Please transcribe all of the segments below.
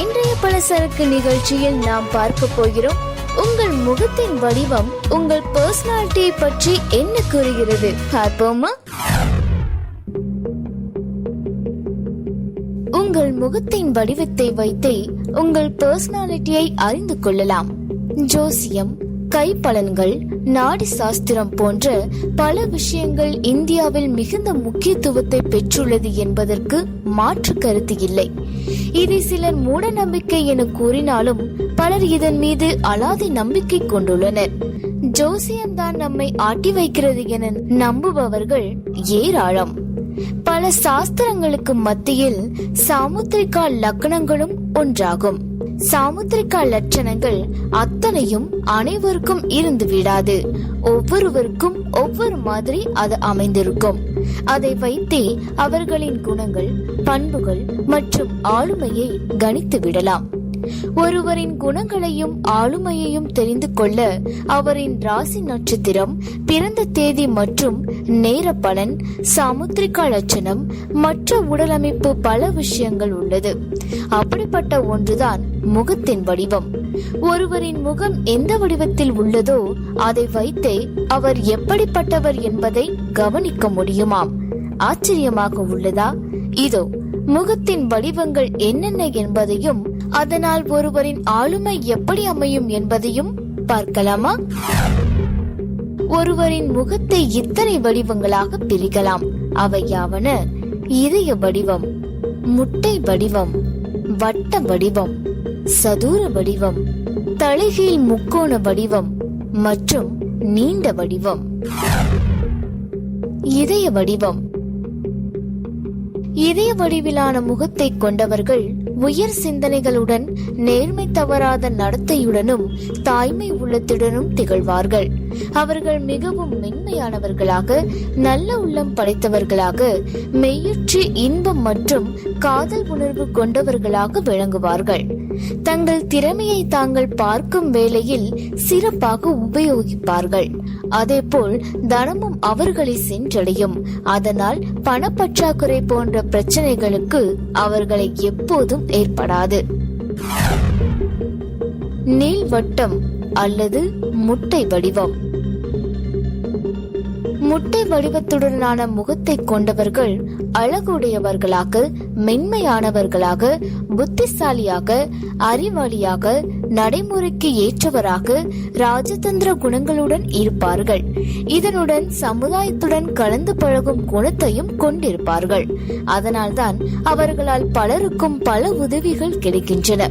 இன்றைய பலசரக்கு நிகழ்ச்சியில் நாம் பார்க்க போகிறோம். உங்கள் முகத்தின் வடிவம் உங்கள் பர்சனாலிட்டியை பற்றி என்ன கூறுகிறது? பார்ப்போமா? உங்கள் முகத்தின் வடிவத்தை வைத்தே உங்கள் பர்சனாலிட்டியை அறிந்து கொள்ளலாம். ஜோசியம் கைப்பலன்கள் நாடி சாஸ்திரம் போன்ற பல விஷயங்கள் இந்தியாவில் மிகுந்த முக்கியத்துவத்தை பெற்றுள்ளது என்பதற்கு மாற்று கருத்து இல்லை. இதை சிலர் மூட நம்பிக்கை என கூறினாலும் பலர் இதன் மீது அலாதி நம்பிக்கை கொண்டுள்ளனர். ஜோசியம்தான் நம்மை ஆட்டி வைக்கிறது என நம்புபவர்கள் ஏராளம். பல சாஸ்திரங்களுக்கு மத்தியில் சாமுத்திரிகா லக்னங்களும் ஒன்றாகும். சாமுத்திரிகா லட்சணங்கள் அத்தனையும் அனைவருக்கும் இருந்து விடாது. ஒவ்வொருவருக்கும் ஒவ்வொரு மாதிரி அது அமைந்திருக்கும். அதை வைத்தே அவர்களின் குணங்கள் பண்புகள் மற்றும் ஆளுமையை கணித்து விடலாம். ஒருவரின் குணங்களையும் ஆளுமையையும் தெரிந்து கொள்ள அவரின் ராசி நட்சத்திரம் பிறந்த தேதி மற்றும் நேர பலன் சாமுத்திரிகா லட்சணம் மற்ற உடலமைப்பு பல விஷயங்கள் உள்ளது. அப்படிப்பட்ட ஒன்றுதான் முகத்தின் வடிவம். ஒருவரின் முகம் எந்த வடிவத்தில் உள்ளதோ அதை வைத்தே அவர் எப்படிப்பட்டவர் என்பதை கவனிக்க முடியுமாம். ஆச்சரியமாக உள்ளதா? இதோ முகத்தின் வடிவங்கள் என்னென்ன என்பதையும் அதனால் ஒருவரின் ஆளுமை எப்படி அமையும் என்பதையும் பார்க்கலாமா? ஒருவரின் முகத்தை இத்தனை வடிவங்களாக பிரிக்கலாம். அவை யாவன? இதய வடிவம் முட்டை வடிவம் வட்ட வடிவம் சதுர வடிவம் தலைகீழ் முக்கோண வடிவம் மற்றும் நீண்ட வடிவம். இதய வடிவம் இதய வடிவிலான முகத்தை கொண்டவர்கள் உயர் சிந்தனைகளுடன் நேர்மை தவறாத நடத்தையுடனும் தாய்மை உள்ளத்துடனும் திகழ்வார்கள். அவர்கள் மிகவும் மென்மையானவர்களாக நல்ல உள்ளம் படைத்தவர்களாக மெய்யுற்றி இன்பம் மற்றும் காதல் உணர்வு கொண்டவர்களாக விளங்குவார்கள். தங்கள் திறமையை தாங்கள் பார்க்கும் வேளையில் சிறப்பாக உபயோகிப்பார்கள். அதேபோல் தனமும் அவர்களை சென்றடையும். அதனால் பணப்பற்றாக்குறை போன்ற பிரச்சனைகளுக்கு அவர்களை எப்போதும் ஏற்படாது. நீள்வட்டம் அல்லது முட்டை வடிவம். முட்டை வடிவத்துடனான முகத்தை கொண்டவர்கள் அழகுடையவர்களாக மென்மையானவர்களாக புத்திசாலியாக அறிவாளியாக நடைமுறைக்கு ஏற்றவராக ராஜதந்திர குணங்களுடன் இருப்பார்கள். இதனுடன் சமுதாயத்துடன் கலந்து பழகும் குணத்தையும் கொண்டிருப்பார்கள். அதனால்தான் அவர்களால் பலருக்கும் பல உதவிகள் கிடைக்கின்றன.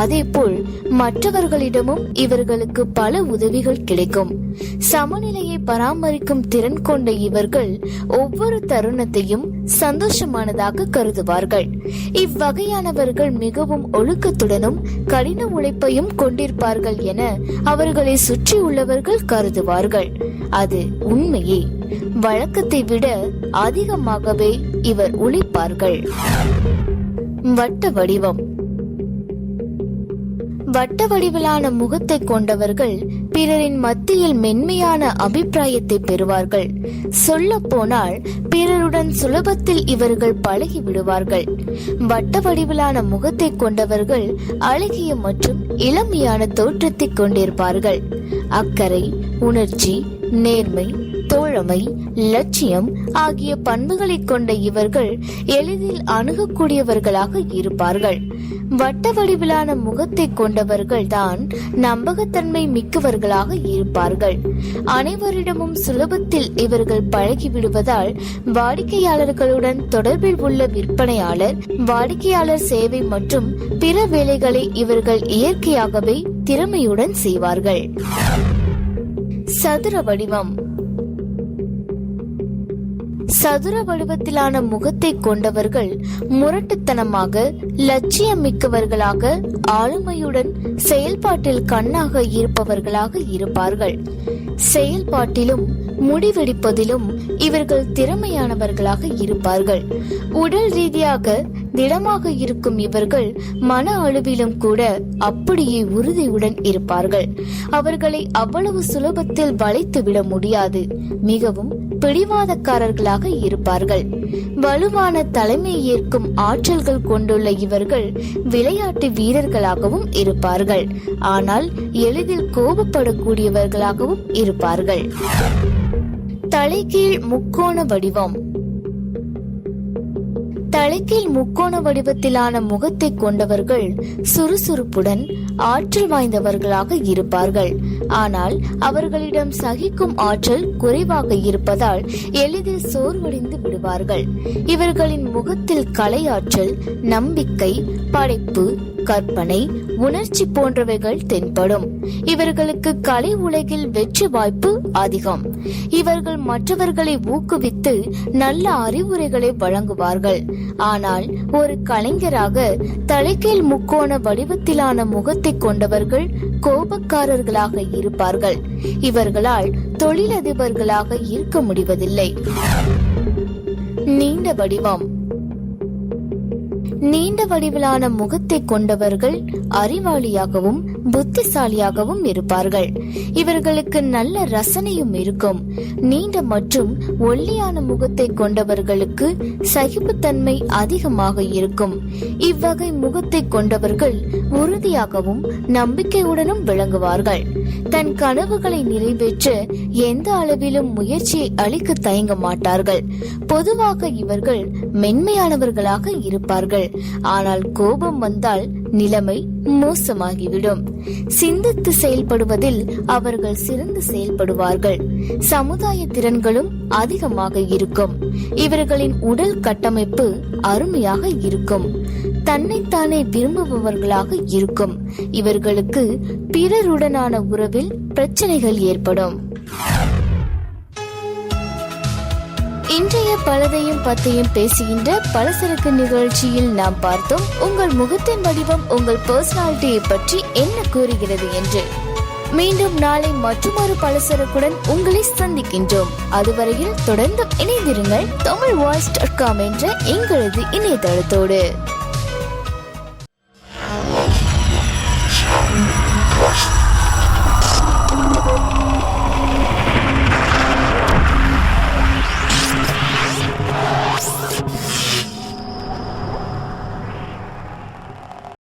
அதேபோல் மற்றவர்களிடமும் இவர்களுக்கு பல உதவிகள் கிடைக்கும். சமநிலையை பராமரிக்கும் திறன் கொண்ட இவர்கள் ஒவ்வொரு தருணத்தையும் சந்தோஷமானதாக கருதுவார்கள். இவ்வகையானவர்கள் மிகவும் ஒழுக்கத்துடனும் கடின உழைப்பையும் கொண்டிருப்பார்கள் என அவர்களை சுற்றி உள்ளவர்கள் கருதுவார்கள். அது உண்மையே. வழக்கத்தை விட அதிகமாகவே இவர் உழைப்பார்கள் வட்ட வடிவம். வட்ட வடிவிலான முகத்தை கொண்டவர்கள் பிறரின் மத்தியில் மென்மையான அபிப்பிராயத்தை பெறுவார்கள். சொல்ல போனால் பிறருடன் சுலபத்தில் இவர்கள் பழகி விடுவார்கள் வட்ட வடிவிலான முகத்தை கொண்டவர்கள் அழகிய மற்றும் இளமையான தோற்றத்தை கொண்டிருப்பார்கள். அக்கறை உணர்ச்சி நேர்மை தோழமை லட்சியம் ஆகிய பண்புகளை கொண்ட இவர்கள் எளிதில் அணுகக்கூடியவர்களாக இருப்பார்கள். வட்ட வடிவிலான முகத்தை கொண்டவர்கள் தான் நம்பகத்தன்மை மிக்கவர்களாக இருப்பார்கள். அனைவரிடமும் சுலபத்தில் இவர்கள் பழகிவிடுவதால் வாடிக்கையாளர்களுடன் தொடர்பில் உள்ள விற்பனையாளர் வாடிக்கையாளர் சேவை மற்றும் பிற வேலைகளை இவர்கள் இயற்கையாகவே திறமையுடன் செய்வார்கள். சதுர வடிவம். சதுர வடிவத்திலான முகத்தை கொண்டவர்கள் முரட்டுத்தனமாக லட்சியம் மிக்கவர்களாக ஆளுமையுடன் செயல்பாட்டில் கண்ணாக இருப்பவர்களாக இருப்பார்கள். செயல்பாட்டிலும் முடிவெடுப்பதிலும் இவர்கள் திறமையானவர்களாக இருப்பார்கள். உடல் ரீதியாக திடமாக இருக்கும் இவர்கள் மன அளவிலும் கூட அப்படியே உறுதியுடன் இருப்பார்கள். அவர்களை அவ்வளவு சுலபத்தில் வளைத்து விட முடியாது. மிகவும் பிடிவாதக்காரர்களாக இருப்பார்கள். வலுவான தலைமை ஏற்கும் ஆற்றல்கள் கொண்டுள்ள இவர்கள் விளையாட்டு வீரர்களாகவும் இருப்பார்கள். ஆனால் எளிதில் கோபப்படக்கூடியவர்களாகவும் இருப்பார்கள். தலைகீழ் முக்கோண வடிவம். தலைக்கீழ் முக்கோண வடிவத்திலான முகத்தை கொண்டவர்கள் சுறுசுறுப்புடன் ஆற்றல் வாய்ந்தவர்களாக இருப்பார்கள். ஆனால் அவர்களிடம் சகிக்கும் ஆற்றல் குறைவாக இருப்பதால் எளிதில் சோர்வடைந்து விடுவார்கள். இவர்களின் முகத்தில் கலையாற்றல் நம்பிக்கை படைப்பு கற்பனை உணர்ச்சி போன்றவைகள் தென்படும். இவர்களுக்கு கலை உலகில் வெற்றி வாய்ப்பு அதிகம். இவர்கள் மற்றவர்களை ஊக்குவித்து நல்ல அறிவுரைகளை வழங்குவார்கள். ஆனால் ஒரு கலைஞராக தலைக்கீழ் முக்கோண வடிவத்திலான முகத்தை கொண்டவர்கள் கோபக்காரர்களாக இருப்பார்கள். இவர்களால் தொழிலதிபர்களாக இருக்க முடிவதில்லை. நீண்ட வடிவம். நீண்ட வடிவிலான முகத்தை கொண்டவர்கள் அறிவாளியாகவும் புத்திசாலியாகவும் இருப்பார்கள். இவர்களுக்கு நல்ல ரசனையும் இருக்கும். நீண்ட மற்றும் ஒல்லியான முகத்தை கொண்டவர்களுக்கு சகிப்புத்தன்மை அதிகமாக இருக்கும். இவ்வகை முகத்தை கொண்டவர்கள் உறுதியாகவும் நம்பிக்கையுடனும் விளங்குவார்கள். தன் கனவுகளை நிறைவேற்ற எந்த அளவிலும் முயற்சியை அளிக்க தயங்க மாட்டார்கள். பொதுவாக இவர்கள் மென்மையானவர்களாக இருப்பார்கள். ஆனால் கோபம் வந்தால் நிலைமை மோசமாகிவிடும். சிந்தித்து செயல்படுவதில் அவர்கள் சிறந்து செயல்படுவார்கள். சமுதாய திறன்களும் அதிகமாக இருக்கும். இவர்களின் உடல் கட்டமைப்பு அருமையாக இருக்கும். தன்னைத்தானே விரும்புபவர்களாக இருக்கும். இவர்களுக்கு பிறருடனான உறவில் பிரச்சனைகள் ஏற்படும். இன்றைய பலதையும் பத்தையும் பேசுகின்ற பலசரக்கு நிகழ்ச்சியில் நாம் பார்த்தோம் உங்கள் முகத்தின் வடிவம் உங்கள் பர்சனாலிட்டியை பற்றி என்ன கூறுகிறது என்று. மீண்டும் நாளை மற்றொரு பலசரக்குடன் உங்களை சந்திக்கின்றோம். அதுவரையில் தொடர்ந்து இணைந்திருங்கள் தமிழ் வாய்ஸ் டாட் காம் என்ற எங்களது இணையதளத்தோடு.